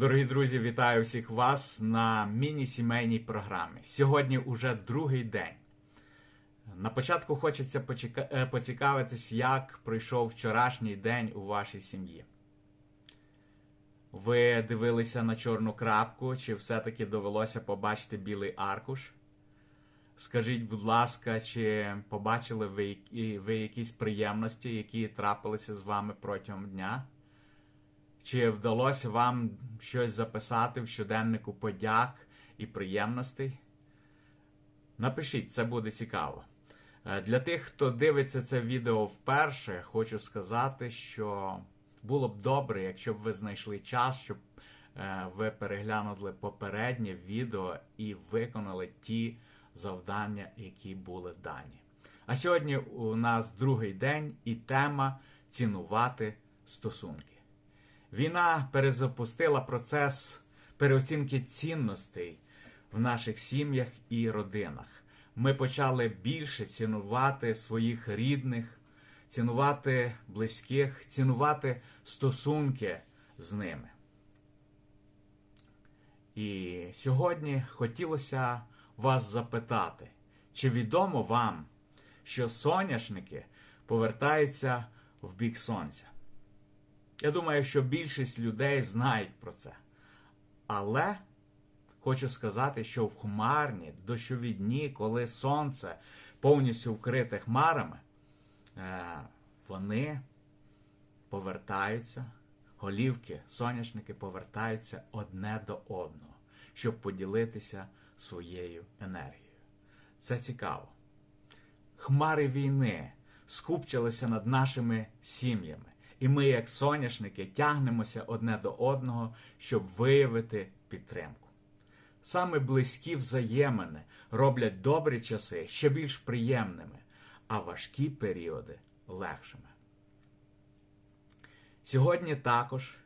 Дорогі друзі, вітаю всіх вас на міні-сімейній програмі. Сьогодні уже другий день. На початку хочеться е, поцікавитись, як пройшов вчорашній день у вашій сім'ї. Ви дивилися на чорну крапку, чи все-таки довелося побачити білий аркуш? Скажіть, будь ласка, чи побачили ви, ви якісь приємності, які трапилися з вами протягом дня? Чи вдалося вам щось записати в щоденнику подяк і приємностей? Напишіть, це буде цікаво. Е, Для тих, хто дивиться це відео вперше, хочу сказати, що було б добре, якщо б ви знайшли час, щоб е, ви переглянули попереднє відео і виконали ті завдання, які були дані. А сьогодні у нас другий день і тема цінувати стосунки. Війна перезапустила процес переоцінки цінностей в наших сім'ях і родинах. Ми почали більше цінувати своїх рідних, цінувати близьких, цінувати стосунки з ними. І сьогодні хотілося вас запитати, чи відомо вам, що соняшники повертаються в бік сонця? Я думаю, що більшість людей знають про це. Але хочу сказати, що в хмарні дощові дні, коли сонце повністю вкрите хмарами, е, вони повертаються, голівки, соняшники повертаються одне до одного, щоб поділитися своєю енергією. Це цікаво. Хмари війни скупчилися над нашими сім'ями. І ми, як соняшники, тягнемося одне до одного, щоб виявити підтримку. Саме близькі взаємини роблять добрі часи ще більш приємними, а важкі періоди легшими. Сьогодні також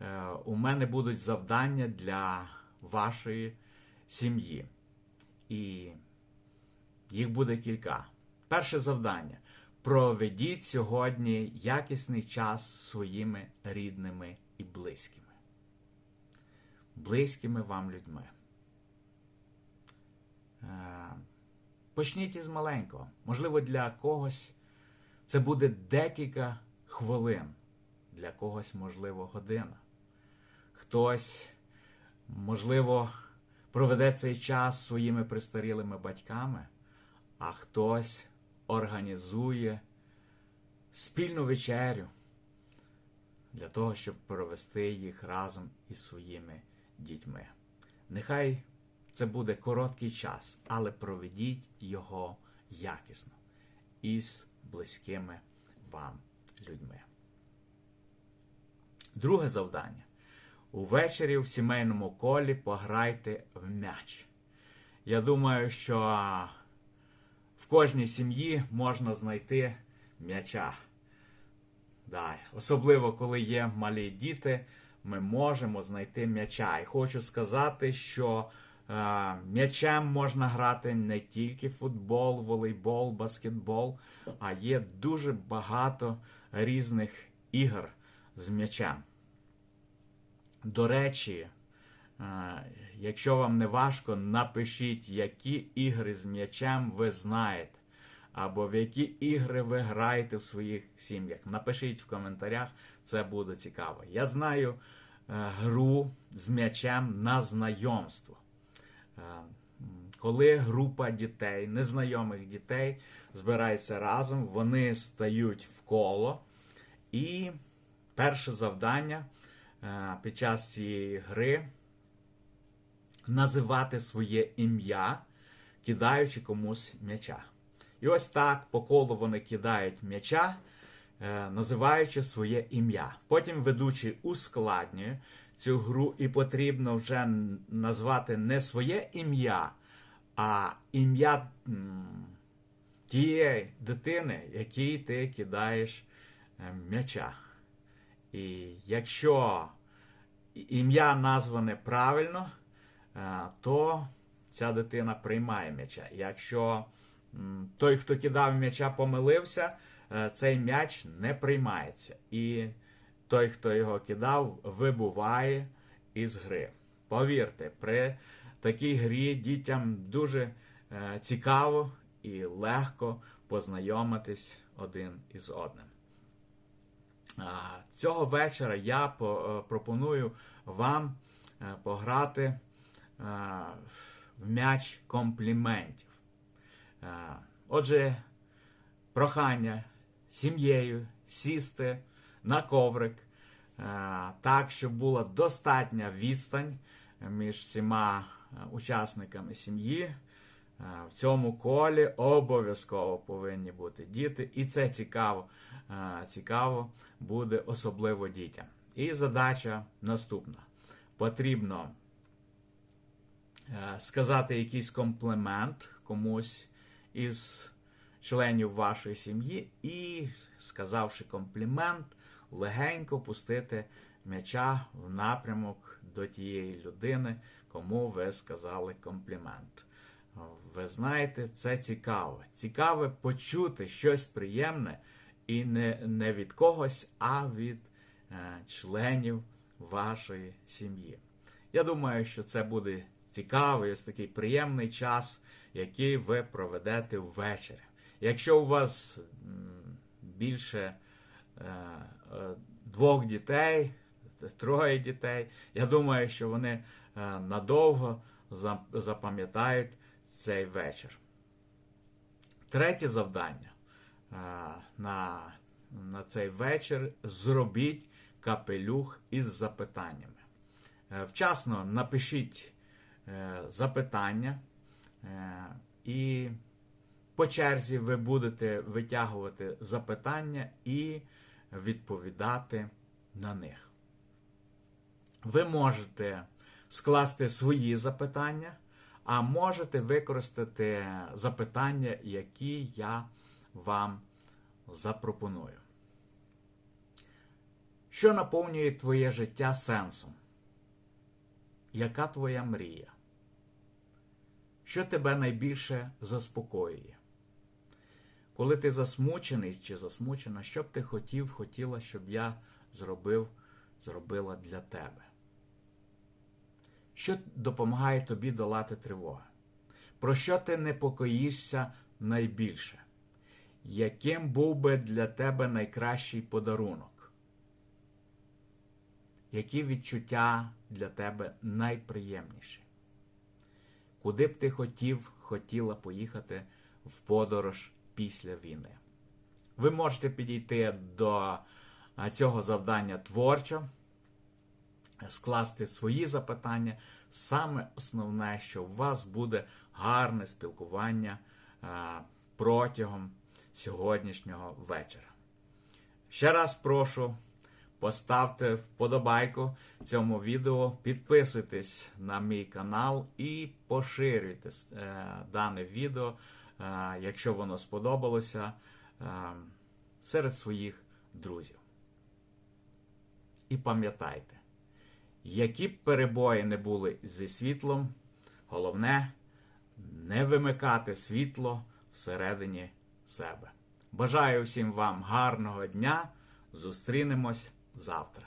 е, у мене будуть завдання для вашої сім'ї. І їх буде кілька. Перше завдання. Проведіть сьогодні якісний час своїми рідними і близькими. Близькими вам людьми. Е, Почніть із маленького. Можливо, для когось це буде декілька хвилин, для когось, можливо, година. Хтось, можливо, проведе цей час своїми пристарілими батьками, а хтось організує спільну вечерю для того, щоб провести їх разом із своїми дітьми. Нехай це буде короткий час, але проведіть його якісно із близькими вам людьми. Друге завдання. Увечері в сімейному колі пограйте в м'яч. Я думаю, що кожній сім'ї можна знайти м'яча. Да. Особливо, коли є малі діти, ми можемо знайти м'яча. І хочу сказати, що е, м'ячем можна грати не тільки футбол, волейбол, баскетбол, а є дуже багато різних ігор з м'ячем. До речі, якщо вам не важко, напишіть, які ігри з м'ячем ви знаєте, або в які ігри ви граєте в своїх сім'ях. Напишіть в коментарях, це буде цікаво. Я знаю е, гру з м'ячем на знайомство. Е, Коли група дітей, незнайомих дітей, збирається разом, вони стають в коло. І перше завдання е, під час цієї гри називати своє ім'я, кидаючи комусь м'яча. І ось так по колу вони кидають м'яча, е, називаючи своє ім'я. Потім ведучий ускладнює цю гру, і потрібно вже назвати не своє ім'я, а ім'я тієї дитини, якій ти кидаєш е, м'яча. І якщо ім'я назване правильно, то ця дитина приймає м'яча. Якщо той, хто кидав м'яча, помилився, е, цей м'яч не приймається. І той, хто його кидав, вибуває із гри. Повірте, при такій грі дітям дуже е, цікаво і легко познайомитись один із одним. Цього вечора я е, пропоную вам е, пограти е, в м'яч компліментів. Отже, прохання сім'єю сісти на коврик так, щоб була достатня відстань між е, учасниками сім'ї. В цьому колі обов'язково повинні бути діти, і це цікаво. Цікаво буде особливо дітям. І задача наступна: потрібно сказати якийсь комплімент комусь із членів вашої сім'ї, і, сказавши комплімент, легенько пустити м'яча в напрямок до тієї людини, кому ви сказали комплімент. Ви знаєте, це цікаво. Цікаве почути щось приємне і не, не від когось, а від е, членів вашої сім'ї. Я думаю, що це буде цікавий, ось такий приємний час, який ви проведете ввечері. Якщо у вас більше е, е, двох дітей, троє дітей, я думаю, що вони е, надовго запам'ятають цей вечір. Третє завдання на, на цей вечір зробіть капелюх із запитаннями. Вчасно напишіть запитання, е, і по черзі ви будете витягувати запитання і відповідати на них. Ви можете скласти свої запитання, а можете використати запитання, які я вам запропоную. Що наповнює твоє життя сенсом? Яка твоя мрія? Що тебе найбільше заспокоює? Коли ти засмучений чи засмучена, що б ти хотів, хотіла, щоб я зробив, зробила для тебе? Що допомагає тобі долати тривоги? Про що ти непокоїшся найбільше? Яким був би для тебе найкращий подарунок? Які відчуття для тебе найприємніші? Куди б ти хотів, хотіла поїхати в подорож після війни? Ви можете підійти до цього завдання творчо, скласти свої запитання. Саме основне, що у вас буде гарне спілкування протягом сьогоднішнього вечора. Ще раз прошу, поставте вподобайку цьому відео, підписуйтесь на мій канал і поширюйте е, дане відео, е, якщо воно сподобалося, е, серед своїх друзів. І пам'ятайте, які б перебої не були зі світлом, головне не вимикати світло всередині себе. Бажаю всім вам гарного дня. Зустрінемось завтра.